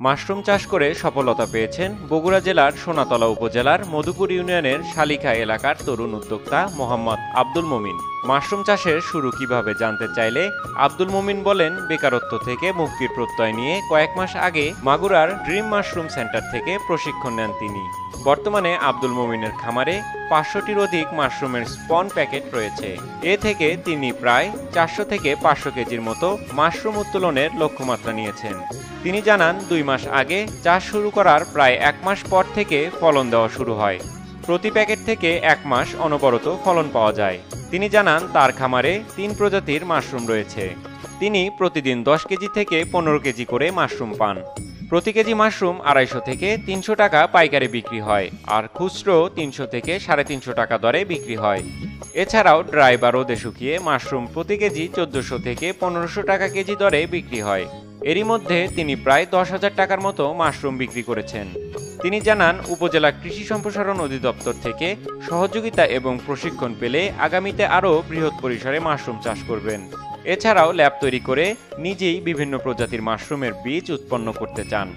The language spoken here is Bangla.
মাশরুম চাষ করে সফলতা পেয়েছেন বগুড়া জেলার সোনাতলা উপজেলার মধুপুর ইউনিয়নের শালিখা এলাকার তরুণ উদ্যোক্তা মোহাম্মদ আব্দুল মমিন। মাশরুম চাষের শুরু কীভাবে জানতে চাইলে আব্দুল মমিন বলেন, বেকারত্ব থেকে মুক্তির প্রত্যয় নিয়ে কয়েক মাস আগে মাগুরার ড্রিম মাশরুম সেন্টার থেকে প্রশিক্ষণ নেন তিনি। বর্তমানে আব্দুল মমিনের খামারে পাঁচশোটির অধিক মাশরুমের স্পন প্যাকেট রয়েছে। এ থেকে তিনি প্রায় চারশো থেকে পাঁচশো কেজির মতো মাশরুম উত্তোলনের লক্ষ্যমাত্রা নিয়েছেন। তিনি জানান, দুই মাস আগে চাষ শুরু করার প্রায় এক মাস পর থেকে ফলন দেওয়া শুরু হয়। প্রতি প্যাকেট থেকে এক মাস অনবরত ফলন পাওয়া যায়। তিনি জানান, তার খামারে তিন প্রজাতির মাশরুম রয়েছে। তিনি প্রতিদিন দশ কেজি থেকে পনেরো কেজি করে মাশরুম পান। প্রতি কেজি মাশরুম আড়াইশো থেকে তিনশো টাকা পাইকারি বিক্রি হয় আর খুচরো তিনশো থেকে সাড়ে তিনশো টাকা দরে বিক্রি হয়। এছাড়াও ড্রাই বা রোদে শুকিয়ে মাশরুম প্রতি কেজি চোদ্দোশো থেকে পনেরোশো টাকা কেজি দরে বিক্রি হয়। এরই মধ্যে তিনি প্রায় দশ হাজার টাকার মতো মাশরুম বিক্রি করেছেন। তিনি জানান, উপজেলা কৃষি সম্প্রসারণ অধিদপ্তর থেকে সহযোগিতা এবং প্রশিক্ষণ পেলে আগামীতে আরও বৃহৎ পরিসরে মাশরুম চাষ করবেন। এছাড়াও ল্যাব তৈরি করে নিজেই বিভিন্ন প্রজাতির মাশরুমের বীজ উৎপন্ন করতে চান।